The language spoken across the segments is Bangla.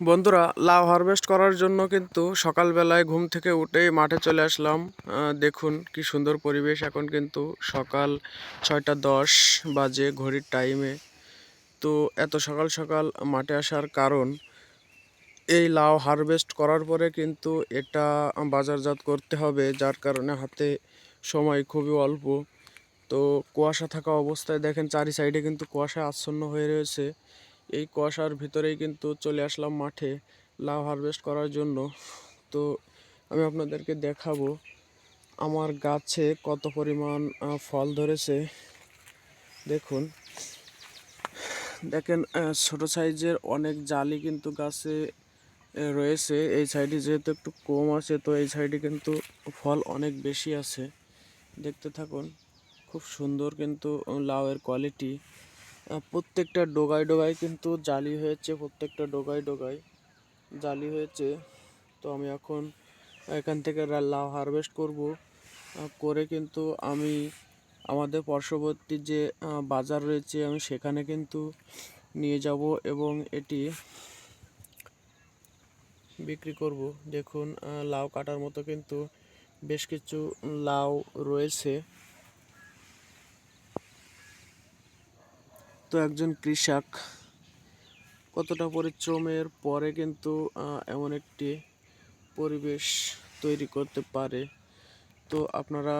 বন্ধুরা, লাউ হারভেস্ট করার জন্য কিন্তু সকালবেলায় ঘুম থেকে উঠেই মাঠে চলে আসলাম। দেখুন কি সুন্দর পরিবেশ এখন কিন্তু সকাল ছয়টা দশ বাজে ঘড়ির টাইমে তো এত সকাল সকাল মাঠে আসার কারণ, এই লাউ হারভেস্ট করার পরে কিন্তু এটা বাজারজাত করতে হবে, যার কারণে হাতে সময় খুবই অল্প। তো কুয়াশা থাকা অবস্থায় দেখেন, চারি সাইডে কিন্তু কুয়াশা আচ্ছন্ন হয়ে রয়েছে। এই কুয়াশার ভিতরেই কিন্তু চলে আসলাম মাঠে লাউ হারভেস্ট করার জন্য। তো আমি আপনাদেরকে দেখাবো আমার গাছে কত পরিমাণ ফল ধরেছে। দেখুন। দেখেন ছোট সাইজের অনেক জালি কিন্তু গাছে রয়েছে। এই সাইডে যেহেতু একটু কম আছে, তো এই সাইডে কিন্তু ফল অনেক বেশি আছে। দেখতে থাকুন, খুব সুন্দর কিন্তু লাউয়ের কোয়ালিটি। প্রত্যেকটা ডোগায় ডোগায় কিন্তু জালি হয়েছে, প্রত্যেকটা ডোগায় ডোগায় জালি হয়েছে। তো আমি এখন এখান থেকে লাউ হারভেস্ট করব। করে কিন্তু আমি আমাদের পার্শ্ববর্তী যে বাজার রয়েছে, আমি সেখানে কিন্তু নিয়ে যাব এবং এটি বিক্রি করব। দেখুন লাউ কাটার মতো কিন্তু বেশ কিছু লাউ রয়েছে। একজন কৃষক। কতটা পরিশ্রমের পরে কিন্তু এমন একটি পরিবেশ তৈরি করতে পারে। তো আপনারা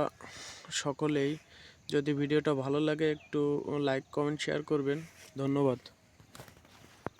সকলেই যদি ভিডিওটা ভালো লাগে, একটু লাইক কমেন্ট শেয়ার করবেন। ধন্যবাদ।